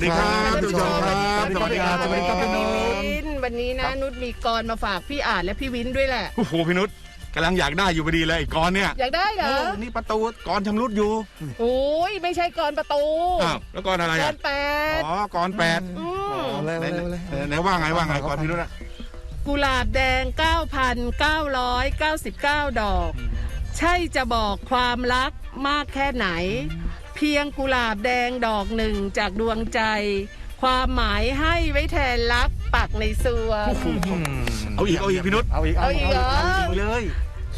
วัสดีครับสวัสดีครับท่านผู้ชมครับสวัสดีครับสวัสดีครับพี่นุชวินวันนี้นะนุชมีกรมาฝากพี่อ่านและพี่วินด้วยแหละโอ้โหพี่นุชกำลังอยากได้อยู่พอดีเลยไอ้กรเนี่ยอยากได้เหรเอออนี่ประตูกรชำรุดอยู่โอ้ยไม่ใช่กรประตูอ้าวแล้วกรอะไรกอะรแปดอ๋อกรแปดอืมเอาเลยไหนเอาเลยไหนไหนว่าไงว่าไงกรพี่นุชอะกุหลาบแดง 9,999 ดอก ใช่จะบอกความรักมากแค่ไหนเพียงกุหลาบแดงดอกหนึ่งจากดวงใจ ความหมายให้ไว้แทนรักปักในสวงเอาอีกเอาอีกพี่นุชเอาอีกเอาอีกเหรอจริงเลย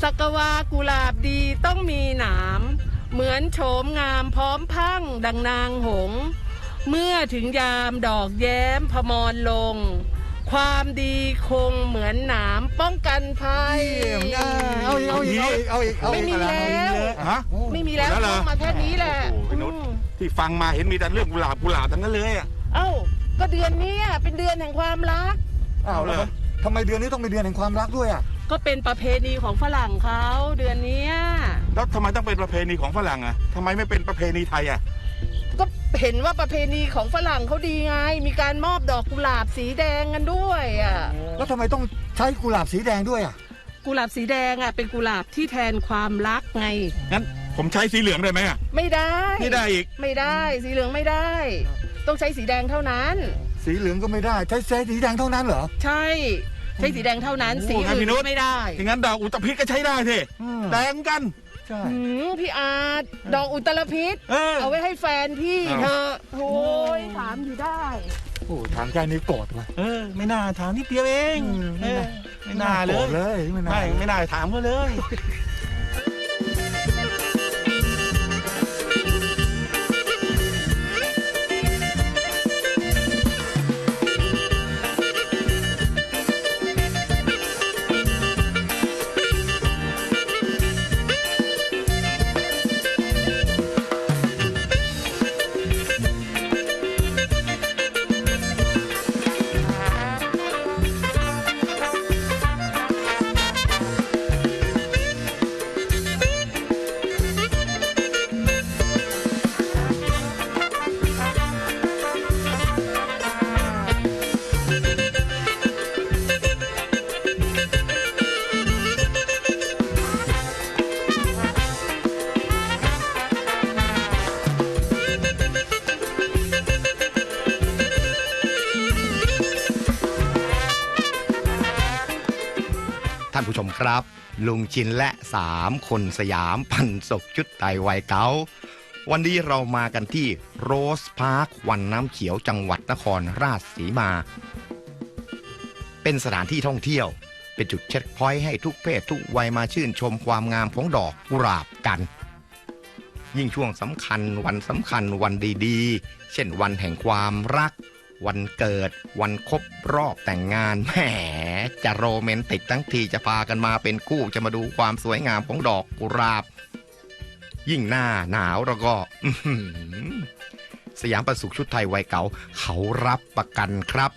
สักวากุหลาบดีต้องมีหนาม เหมือนโฉมงามพร้อมพรั่งดังนางหงส์เมื่อถึงยามดอกแย้มพมรลง ความดีคงเหมือนหนามป้องกันภัย เอาอีกเอาอีกเอาอีกเอาอีกเอาอีกไม่มีแล้ว ฮะ ไม่มีแล้วหมดแล้วเหรอ ต้องมาแค่นี้แหละโอ้โหพี่นุชอืมที่ฟังมาเห็นมีแต่เรื่องกุหลาบกุหลาบทั้งนั้นเลยอะ เอ้า ก็เดือนเนี้ยเป็นเดือนแห่งความรัก อ้าวแล้วมันทำไมเดือนนี้ต้องเป็นเดือนแห่งความรักด้วยอะก็เป็นประเพณีของฝรั่งเขาเดือนเนี้ย แล้วทำไมต้องเป็นประเพณีของฝรั่งอะทำไมไม่เป็นประเพณีไทยอะ ก็เห็นว่าประเพณีของฝรั่งเขาดีไง มีการมอบดอกกุหลาบสีแดงกันด้วยอะแล้วทำไมต้องใช้กุหลาบสีแดงด้วยอะกุหลาบสีแดงอะเป็นกุหลาบที่แทนความรักไง งั้นผมใช้สีเหลืองได้ไหมอะไม่ได้ ไม่ได้อีก ไม่ได้สีเหลืองไม่ได้ ต้องใช้สีแดงเท่านั้น สีเหลืองก็ไม่ได้ ใช้ใช้สีแดงเท่านั้นเหรอ ใช่ ใช้สีแดงเท่านั้นโอ้สีงั้นพี่อื่นนุชไม่ได้อย่างนั้นดอกอุตภิษก็ใช้ได้สิอืม แดงกัน ใช่ หืมพี่อาร์ตดอกอุตรพิษ เออ เอาไว้ให้แฟนพี่เอาเธอะโอ้ยถามอยู่ได้ โอ้ถามแค่นี้โกรธว่ะเออ ไม่น่าถามนิดเดียวเองอืมเออไม่น่าเลโกรยธเลยไม่น่าไม่ไม่น่าถามเขาเลย ครับ ลุงชินและสามคนสยามพันศกชุดไทยวัยเกาวันนี้เรามากันที่โรสพาร์ควันน้ำเขียวจังหวัดนครราชสีมา เป็นสถานที่ท่องเที่ยว เป็นจุดเช็คพอยต์ให้ทุกเพศทุกวัยมาชื่นชมความงามของดอกกุหลาบกัน ยิ่งช่วงสำคัญวันสำคัญวันดีๆ เช่นวันแห่งความรัก วันเกิด วันครบรอบแต่งงานแหมจะโรแมนติกทั้งทีจะพากันมาเป็นคู่จะมาดูความสวยงามของดอกกุหลาบ ยิ่งหน้าหนาวแล้วก็สยามประสุขชุดไทยไวเก่าเขารับประกันครับ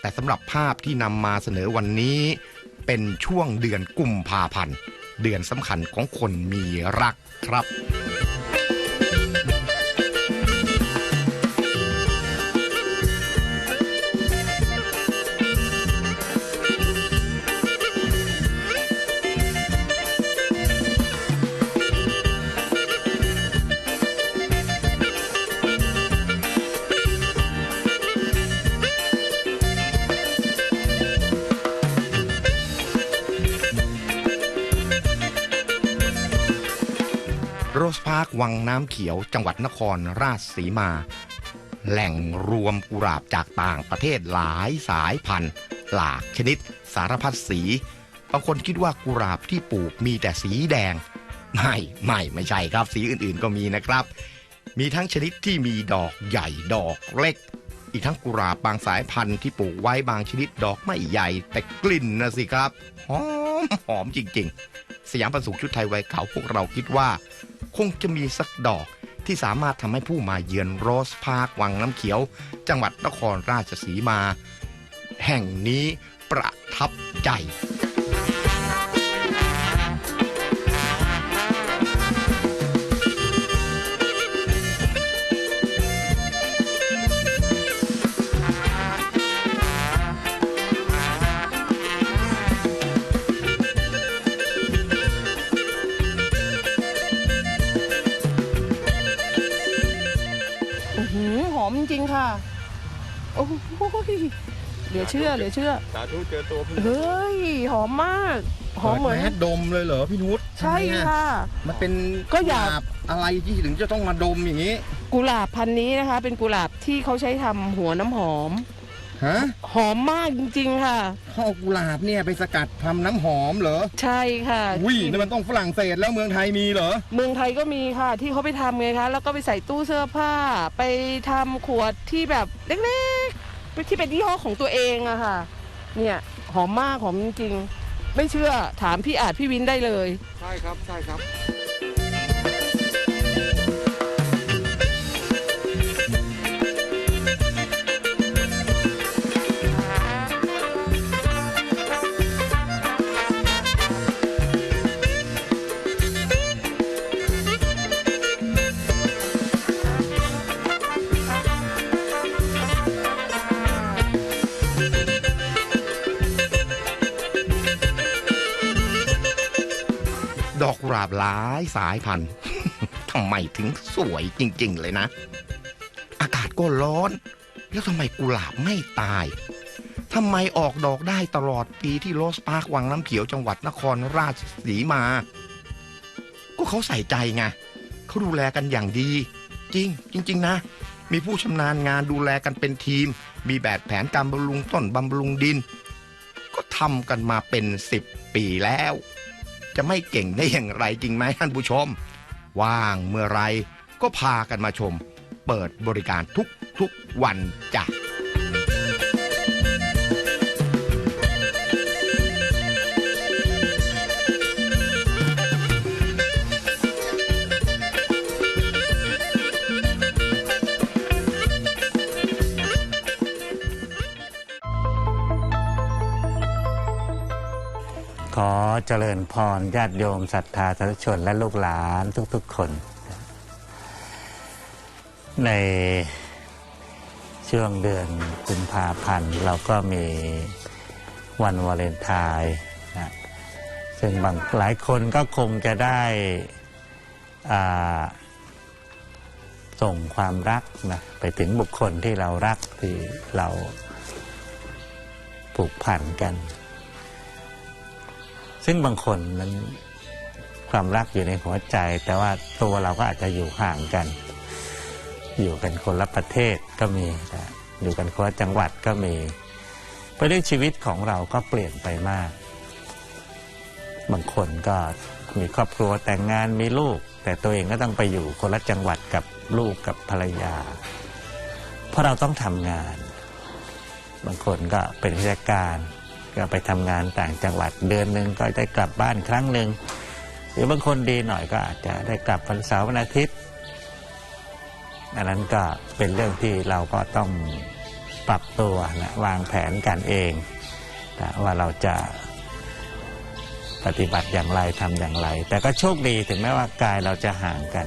แต่สำหรับภาพที่นำมาเสนอวันนี้ เป็นช่วงเดือนกุมภาพันธ์เดือนสำคัญของคนมีรักครับ วังน้ำเขียวจังหวัดนครราชสีมา แหล่งรวมกุหลาบจากต่างประเทศหลายสายพันธุ์ หลากชนิด สารพัดสีบางคนคิดว่ากุหลาบที่ปลูกมีแต่สีแดง ไม่ไม่ไม่ใช่ครับ สีอื่นๆก็มีนะครับ มีทั้งชนิดที่มีดอกใหญ่ดอกเล็ก อีกทั้งกุหลาบบางสายพันธุ์ที่ปลูกไว้บางชนิดดอกไม่ใหญ่แต่กลิ่นนะสิครับหอมหอมจริงๆ สยามประสุขชุดไทยไวเขาพวกเราคิดว่า คงจะมีสักดอกที่สามารถทำให้ผู้มาเยือนโรสพาร์ควังน้ำเขียว จังหวัดนครราชสีมา แห่งนี้ประทับใจ ยเหลือเชื่อเหลือเชื่อ สาธุเจอตัวพี่เฮ้ย หอมมาก หอมเหมือนแดมเลยเหรอพี่นุชใช่ค่ะ มันเป็นก็อยากกุหลบอะไรที่ถึงจะต้องมาดมอย่างนี้กุหลาบพันธุ์นี้นะคะ เป็นกุหลาบที่เขาใช้ทำหัวน้ำหอม ฮะหอมมากจริง ๆ ค่ะข้าวกุหลาบเนี่ยไปสกัดทำน้ำหอมเหรอใช่ค่ะอุ้ยนี่มันต้องฝรั่งเศสแล้วเมืองไทยมีเหรอเมืองไทยก็มีค่ะ ที่เขาไปทำไงคะ แล้วก็ไปใส่ตู้เสื้อผ้า ไปทำขวดที่แบบเล็กๆ ที่เป็นยี่ห้อของตัวเองอะค่ะ เนี่ยหอมมากหอมจริงๆไม่เชื่อถามพี่อาจพี่วินได้เลย ใช่ครับใช่ครับ หลาบหลายสายพันธุ์ทำไมถึงสวยจริง ๆ เลยนะ อากาศก็ร้อน แล้วทำไมกุหลาบไม่ตายทำไมออกดอกได้ตลอดปีที่โรสปาร์ควังน้ำเขียวจังหวัดนครราชสีมา ก็เขาใส่ใจไงเขาดูแลกันอย่างดี จริง จริง ๆ นะ มีผู้ชำนาญงานดูแลกันเป็นทีม มีแบบแผนการบำรุงต้นบำรุงดิน ก็ทำกันมาเป็นสิบปีแล้ว จะไม่เก่งได้อย่างไรจริงไหมท่านผู้ชม ว่างเมื่อไรก็พากันมาชม เปิดบริการทุกทุกวันจ้ะ เจริญพรญาติโยมศรัทธาสาธุชนและลูกหลานทุกๆคน ในช่วงเดือนกุมภาพันธ์เราก็มีวันวาเลนไทน์นะซึ่งบางหลายคนก็คงจะได้ส่งความรักนะไปถึงบุคคลที่เรารักที่เราผูกพันกัน ซึ่งบางคนนั้นความรักอยู่ในหัวใจ แต่ว่าตัวเราก็อาจจะอยู่ห่างกัน อยู่กันคนละประเทศก็มีอยู่กันคนละจังหวัดก็มีเพราะด้วยชีวิตของเราก็เปลี่ยนไปมาก บางคนก็มีครอบครัวแต่งงานมีลูก แต่ตัวเองก็ต้องไปอยู่คนละจังหวัดกับลูกกับภรรยา เพราะเราต้องทำงาน บางคนก็เป็นราชการ ก็ไปทำงานต่างจังหวัดเดือนหนึ่งก็ได้กลับบ้านครั้งหนึ่งหรือบางคนดีหน่อยก็อาจจะได้กลับวันเสาร์วันอาทิตย์อันนั้นก็เป็นเรื่องที่เราก็ต้องปรับตัวนะวางแผนกันเองนะว่าเราจะปฏิบัติอย่างไรทำอย่างไร แต่ก็โชคดีถึงแม้ว่ากายเราจะห่างกัน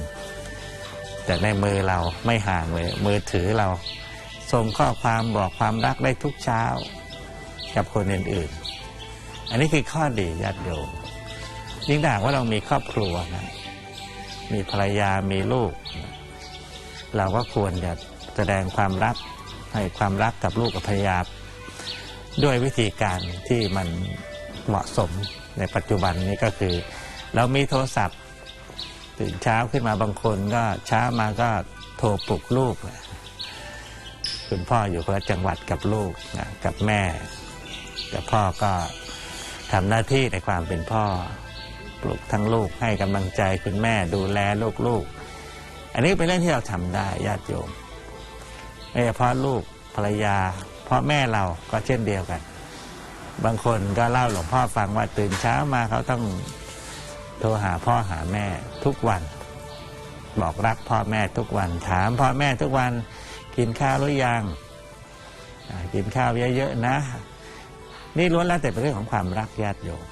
แต่ในมือเราไม่ห่างเลยมือถือเราส่งข้อความบอกความรักได้ทุกเช้า กับคนอื่นๆ อันนี้คือข้อดีญาติโยมยิ่งถ้าหากว่าเรามีครอบครัวนะมีภรรยามีลูก เราก็ควรจะแสดงความรักให้ความรักกับลูกกับภรรยา ด้วยวิธีการที่มันเหมาะสมในปัจจุบันนี้ก็คือ เรามีโทรศัพท์ตื่นเช้าขึ้นมาบางคนก็เช้ามาก็โทรปลุกลูก คุณพ่ออยู่คนละจังหวัดกับลูกนะกับแม่ แต่พ่อก็ทำหน้าที่ในความเป็นพ่อ ปลุกทั้งลูกให้กำลังใจคุณแม่ดูแลลูกๆ อันนี้เป็นเรื่องที่เราทำได้ญาติโยมไม่เฉพาะลูกภรรยาพ่อแม่เราก็เช่นเดียวกัน บางคนก็เล่าหลวงพ่อฟังว่าตื่นเช้ามาเขาต้องโทรหาพ่อหาแม่ทุกวัน บอกรักพ่อแม่ทุกวัน ถามพ่อแม่ทุกวันกินข้าวหรือยังกินข้าวเยอะๆนะ นี่ล้วนแล้วแต่เป็นเรื่องของความรักญาติโยม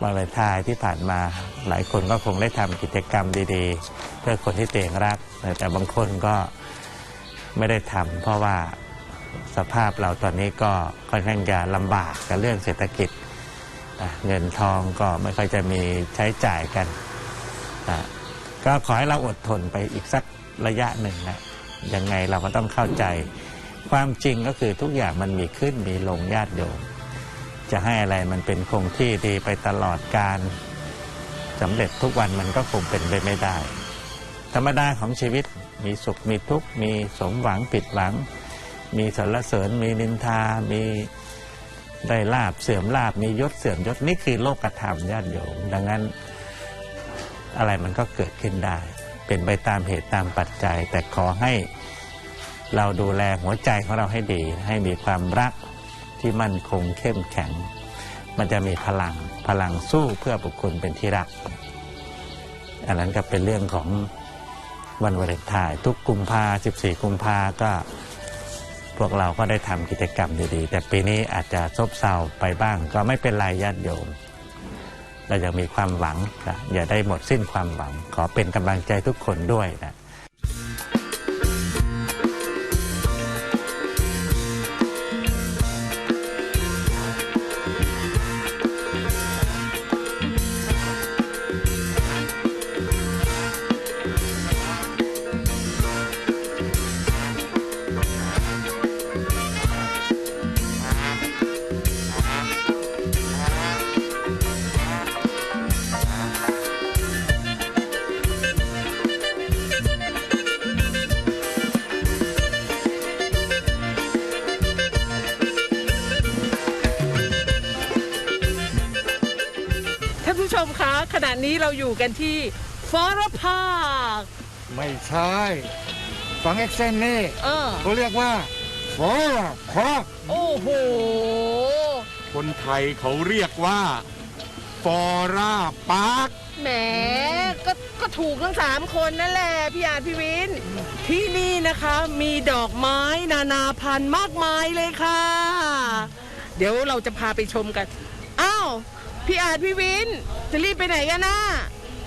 วันวาเลนไทน์ที่ผ่านมาหลายคนก็คงได้ทำกิจกรรมดีๆ เพื่อคนที่เตียงรัก แต่บางคนก็ไม่ได้ทำเพราะว่าสภาพเราตอนนี้ก็ค่อนข้างจะลำบากกับเรื่องเศรษฐกิจ เงินทองก็ไม่ค่อยจะมีใช้จ่ายกัน ก็ขอให้เราอดทนไปอีกสักระยะหนึ่งนะยังไงเราก็ต้องเข้าใจความจริงก็คือทุกอย่างมันมีขึ้นมีลงญาติโยม จะให้อะไรมันเป็นคงที่ดีไปตลอดการสำเร็จทุกวันมันก็คงเป็นไปไม่ได้ ธรรมดาของชีวิตมีสุขมีทุกข์มีสมหวังผิดหวัง มีสรรเสริญมีนินทา มีได้ลาบเสื่อมลาบมียศเสื่อมยศนี่คือโลกธรรมญาติโยม ดังนั้นอะไรมันก็เกิดขึ้นได้ เป็นไปตามเหตุตามปัจจัย แต่ขอให้เราดูแลหัวใจของเราให้ดี ให้มีความรัก ที่มั่นคงเข้มแข็ง มันจะมีพลังพลังสู้เพื่อบุคคลเป็นที่รัก อันนั้นก็เป็นเรื่องของวันวาเลนไทน์ทุกกุมภา14 กุมภาก็พวกเราก็ได้ทำกิจกรรมดีๆ แต่ปีนี้อาจจะซบเซาไปบ้าง ก็ไม่เป็นไรญาติโยม เรายังมีความหวังนะอย่าได้หมดสิ้นความหวัง ขอเป็นกำลังใจทุกคนด้วยนะ ขณะนี้เราอยู่กันที่ฟอร์พาร์คไม่ใช่ฟังเอ็กเซนนี่เออเขาเรียกว่าฟอร์คอโอ้โห คนไทยเขาเรียกว่าฟอร่าปาร์คแหมก็ก็ถูกทั้งสามคนนั่นแหละ พี่อาจพี่วิน ที่นี่นะคะมีดอกไม้นานาพันธุ์มากมายเลยค่ะ เดี๋ยวเราจะพาไปชมกัน อ้าว พี่อาจพี่วิน จะรีบไปไหนกันนะ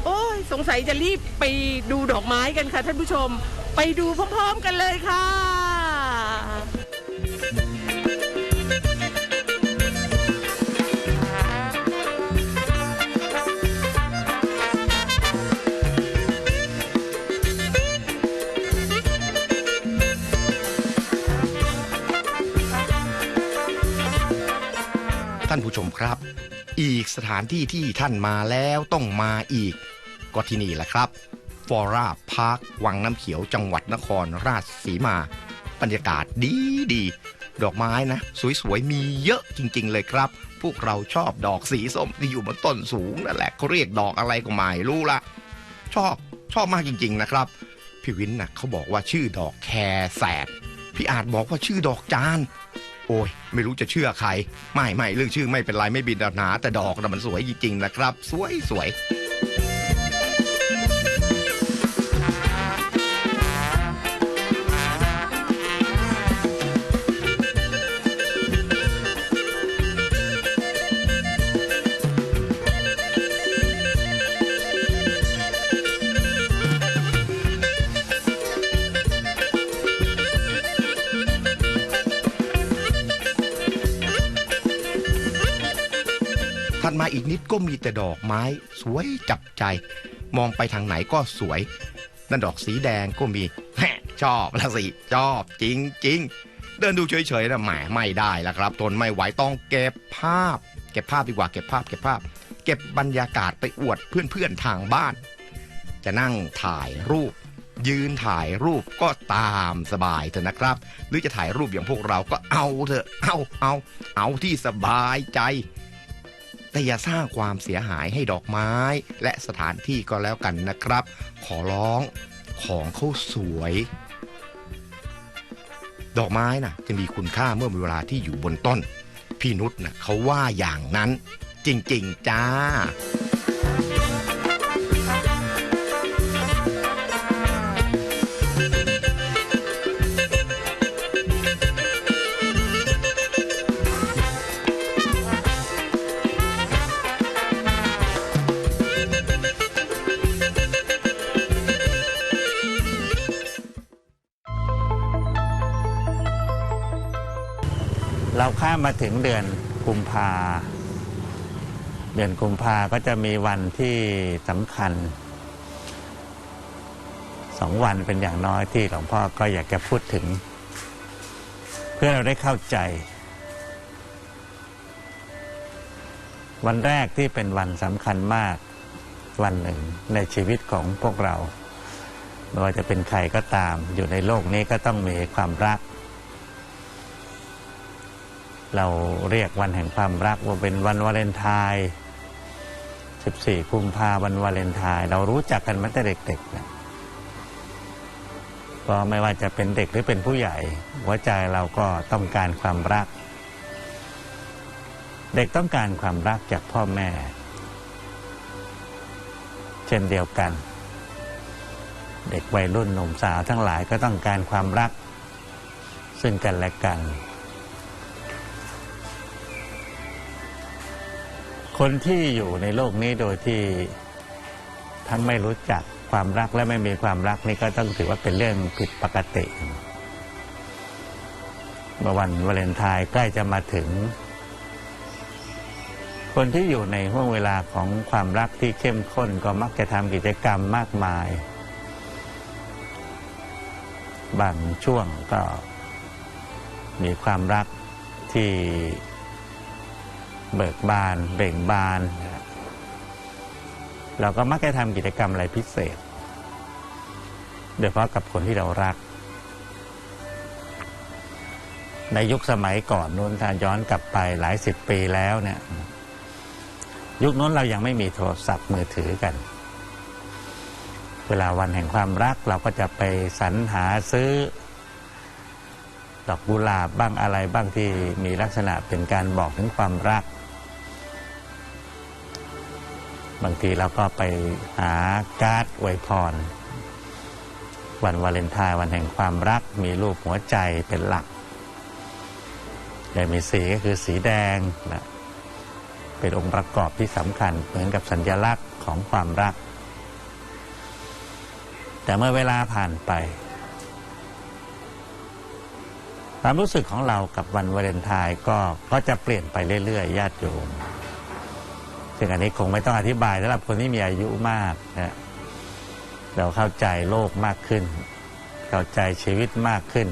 โอ้ยสงสัยจะรีบไปดูดอกไม้กันค่ะท่านผู้ชม ไปดูพร้อมๆกันเลยค่ะ กสถานที่ที่ท่านมาแล้วต้องมาอีก ก็ที่นี่แหละครับฟอร่าพาร์ควังน้ำเขียวจังหวัดนครราชสีมา บรรยากาศดีดี ดอกไม้นะ สวยๆ มีเยอะจริง ๆ เลยครับ พวกเราชอบดอกสีส้มที่อยู่บนต้นสูงนั่นแหละเขาเรียกดอกอะไรก็ไม่รู้ละชอบชอบมากจริง ๆ นะครับ พี่วินนะเขาบอกว่าชื่อดอกแครแสดพี่อาจบอกว่าชื่อดอกจาน โอ้ยไม่รู้จะเชื่อใคร ไม่ไม่เรื่องชื่อไม่เป็นไรไม่บินหนาแต่ดอกนะมันสวยจริงๆนะครับ สวยสวย แต่ดอกไม้สวยจับใจ มองไปทางไหนก็สวย นั่นดอกสีแดงก็มีแฮะชอบละสิ ชอบจริงจริงเดินดูเฉยๆนะแหมไม่ได้ละครับ ทนไม่ไหวต้องเก็บภาพ เก็บภาพดีกว่าเก็บภาพเก็บภาพ เก็บบรรยากาศไปอวดเพื่อนๆทางบ้าน จะนั่งถ่ายรูป ยืนถ่ายรูปก็ตามสบายเถอะนะครับ หรือจะถ่ายรูปอย่างพวกเราก็เอาเถอะเอาเอาเอาที่สบายใจ แต่อย่าสร้างความเสียหายให้ดอกไม้ และสถานที่ก็แล้วกันนะครับ ขอร้องของเขาสวย ดอกไม้น่ะ จะมีคุณค่าเมื่อมีเวลาที่อยู่บนต้น พี่นุชน่ะเขาว่าอย่างนั้น จริง ๆ จ้า เราข้ามมาถึงเดือนกุมภาเดือนกุมภาก็จะมีวันที่สำคัญสองวันเป็นอย่างน้อยที่หลวงพ่อก็อยากจะพูดถึง เพื่อเราได้เข้าใจ วันแรกที่เป็นวันสำคัญมากวันหนึ่งในชีวิตของพวกเราไม่ว่าจะเป็นใครก็ตาม อยู่ในโลกนี้ก็ต้องมีความรัก เราเรียกวันแห่งความรักว่าเป็นวันวาเลนไทน์ 14 กุมภาพันธ์วันวาเลนไทน์เรารู้จักกันมาตั้งแต่เด็กๆนะก็ไม่ว่าจะเป็นเด็กหรือเป็นผู้ใหญ่ หัวใจเราก็ต้องการความรัก เด็กต้องการความรักจากพ่อแม่ เช่นเดียวกัน เด็กวัยรุ่นหนุ่มสาวทั้งหลายก็ต้องการความรัก ซึ่งกันและกัน คนที่อยู่ในโลกนี้โดยที่ทั้งไม่รู้จักความรักและไม่มีความรักนี่ก็ต้องถือว่าเป็นเรื่องผิดปกติเมื่อวันวาเลนไทน์ใกล้จะมาถึง คนที่อยู่ในห่วงเวลาของความรักที่เข้มข้นก็มักจะทำกิจกรรมมากมาย บางช่วงก็มีความรักที่ เบิกบานเบ่งบาน เราก็มักจะทำกิจกรรมอะไรพิเศษ โดยเฉพาะกับคนที่เรารัก ในยุคสมัยก่อนนู้นถ้าย้อนกลับไปหลายสิบปีแล้วเนี่ยยุคนั้นเรายังไม่มีโทรศัพท์มือถือกัน เวลาวันแห่งความรักเราก็จะไปสรรหาซื้อ ดอกกุหลาบบ้างอะไรบ้างที่มีลักษณะเป็นการบอกถึงความรัก บางทีเราก็ไปหาการ์ดอวยพร วันวาเลนไทน์วันแห่งความรัก มีรูปหัวใจเป็นหลักแต่มีสีก็คือสีแดงนะเป็นองค์ประกอบที่สำคัญเหมือนกับสัญลักษณ์ของความรัก แต่เมื่อเวลาผ่านไป ความรู้สึกของเรากับวันวาเลนไทน์ก็ก็จะเปลี่ยนไปเรื่อยๆญาติโยมซึ่งอันนี้คงไม่ต้องอธิบายสำหรับคนที่มีอายุมากนะเราเข้าใจโลกมากขึ้น เข้าใจชีวิตมากขึ้น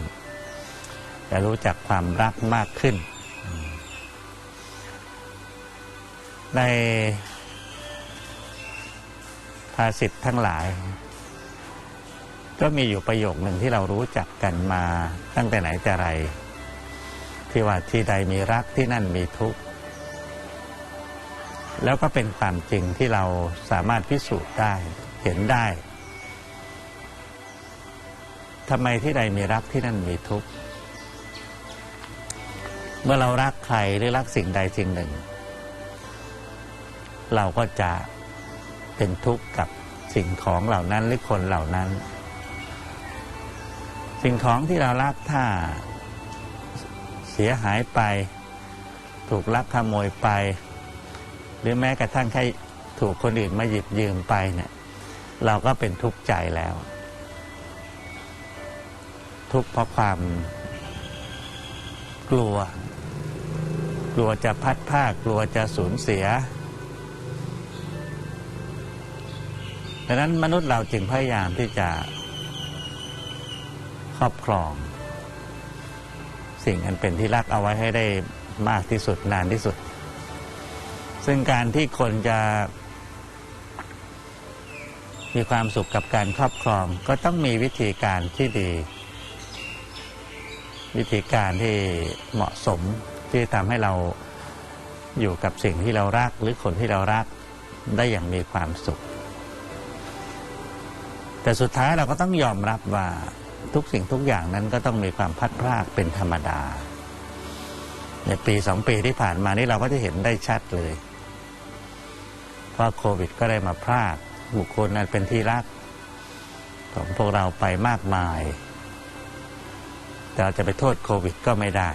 และรู้จักความรักมากขึ้น ในภาษิตทั้งหลาย ก็มีอยู่ประโยคหนึ่งที่เรารู้จักกันมาตั้งแต่ไหนแต่ไร ที่ว่าที่ใดมีรักที่นั่นมีทุกข์แล้วก็เป็นความจริงที่เราสามารถพิสูจน์ได้เห็นได้ทำไมที่ใดมีรักที่นั่นมีทุกข์เมื่อเรารักใครหรือรักสิ่งใดสิ่งหนึ่ง เราก็จะเป็นทุกข์กับสิ่งของเหล่านั้นหรือคนเหล่านั้น สิ่งของที่เรารักถ้าเสียหายไป ถูกลักขโมยไป หรือแม้กระทั่งแค่ถูกคนอื่นมาหยิบยืมไปเนี่ยเราก็เป็นทุกข์ใจแล้ว ทุกข์เพราะความกลัว กลัวจะพัดภาคกลัวจะสูญเสียดังนั้นมนุษย์เราจึงพยายามที่จะ ครอบครอง สิ่งอันเป็นที่รักเอาไว้ให้ได้มากที่สุดนานที่สุด ซึ่งการที่คนจะมีความสุขกับการครอบครองก็ต้องมีวิธีการที่ดี วิธีการที่เหมาะสมที่ทำให้เราอยู่กับสิ่งที่เรารักหรือคนที่เรารักได้อย่างมีความสุข แต่สุดท้ายเราก็ต้องยอมรับว่า ทุกสิ่งทุกอย่างนั้นก็ต้องมีความพัดพรากเป็นธรรมดา ในปีสองปีที่ผ่านมานี่เราก็จะเห็นได้ชัดเลยเพราะโควิด ก็ได้มาพรากบุคคลนั้นเป็นที่รักของพวกเราไปมากมาย แต่เราจะไปโทษโควิดก็ไม่ได้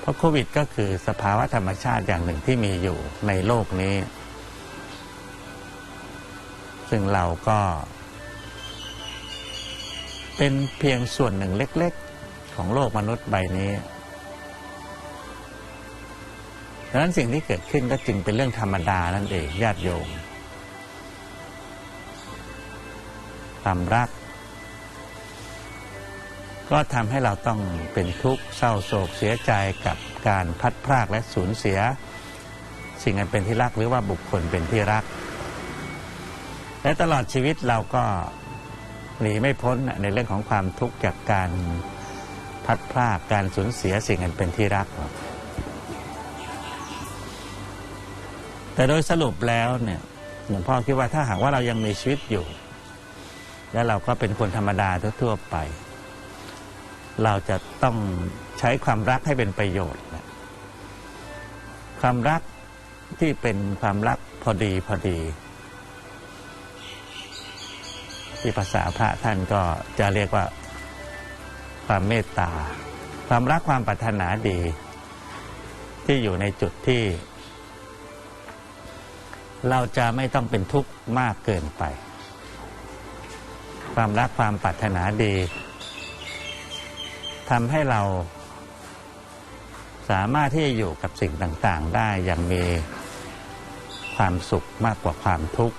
เพราะโควิดก็คือสภาวะธรรมชาติอย่างหนึ่งที่มีอยู่ในโลกนี้ ซึ่งเราก็ เป็นเพียงส่วนหนึ่งเล็ก ๆ ของโลกมนุษย์ใบนี้ดังนั้นสิ่งที่เกิดขึ้นก็จึงเป็นเรื่องธรรมดานั่นเองญาติโยมความรัก ก็ทำให้เราต้องเป็นทุกข์เศร้าโศกเสียใจกับการพัดพรากและสูญเสีย สิ่งอันเป็นที่รักหรือว่าบุคคลเป็นที่รัก และตลอดชีวิตเราก็ หนีไม่พ้นในเรื่องของความทุกข์จากการพัดพรากการสูญเสียสิ่งอันเป็นที่รัก แต่โดยสรุปแล้วเนี่ยหลวงพ่อคิดว่าถ้าหากว่าเรายังมีชีวิตอยู่ และเราก็เป็นคนธรรมดาทั่วๆไป เราจะต้องใช้ความรักให้เป็นประโยชน์นะความรักที่เป็นความรักพอดีพอดี ที่ภาษาพระท่านก็จะเรียกว่าความเมตตา ความรักความปรารถนาดี ที่อยู่ในจุดที่ เราจะไม่ต้องเป็นทุกข์มากเกินไป ความรักความปรารถนาดีทำให้เรา สามารถที่จะอยู่กับสิ่งต่าง ๆ ได้อย่างมีความสุขมากกว่าความทุกข์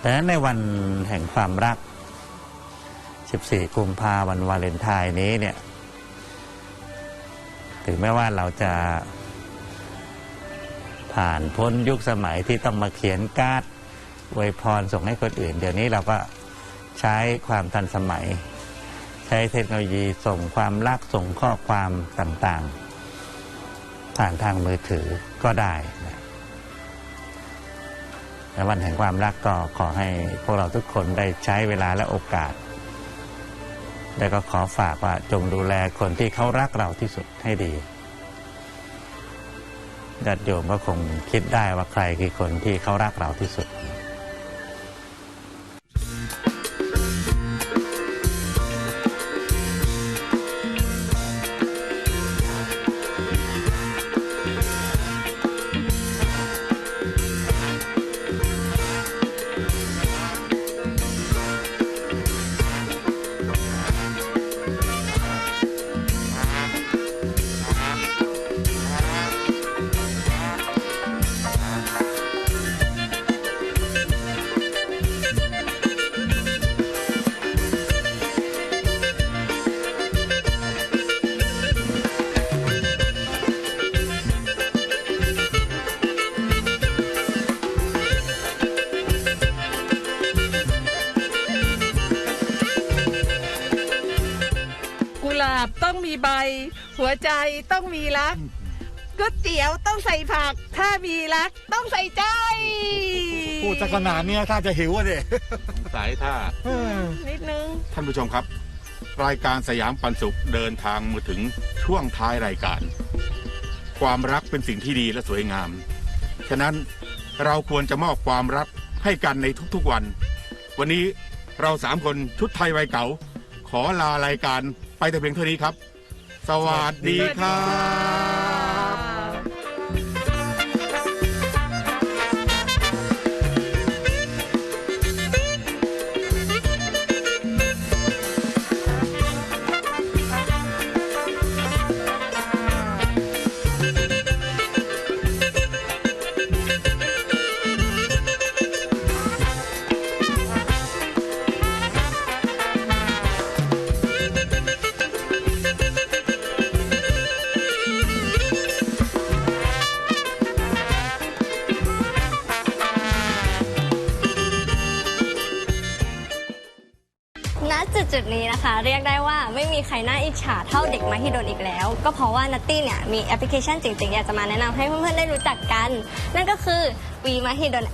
แต่ในวันแห่งความรัก 14 กุมภาวันวาเลนไทน์นี้เนี่ย ถึงแม้ว่าเราจะผ่านพ้นยุคสมัยที่ต้องมาเขียนการ์ดอวยพรส่งให้คนอื่น เดี๋ยวนี้เราก็ใช้ความทันสมัย ใช้เทคโนโลยีส่งความรักส่งข้อความต่างๆ ผ่านทางมือถือก็ได้นะ และวันแห่งความรักก็ขอให้พวกเราทุกคนได้ใช้เวลาและโอกาส แล้ก็ขอฝากว่าจงดูแลคนที่เขารักเราที่สุดให้ดีญาติโยมก็คงคิดได้ว่าใครคือคนที่เขารักเราที่สุด วใจต้องมีรักก๋วยเตี๋ยวต้องใส่ผัก ถ้ามีรักต้องใส่ใจ พูดจะขนาดเนี้ยถ้าจะหิวอะดิสายท่าเออนิดนึง ท่านผู้ชมครับ รายการสยามปันสุขเดินทางมาถึงช่วงท้ายรายการ ความรักเป็นสิ่งที่ดีและสวยงาม ฉะนั้นเราควรจะมอบความรักให้กันในทุกๆวัน วันนี้เราสามคนชุดไทยวัยเก่า ขอลารายการไปแต่เพียงเท่านี้ครับส วัสดีครับ่าเท่าเด็กมหิดลอีกแล้ว ก็เพราะว่านัตตี้เนี่ยมีแอปพลิเคชันเจ๋งๆ อยากจะมาแนะนำให้เพื่อนๆได้รู้จักกัน นั่นก็คือวีมหิดล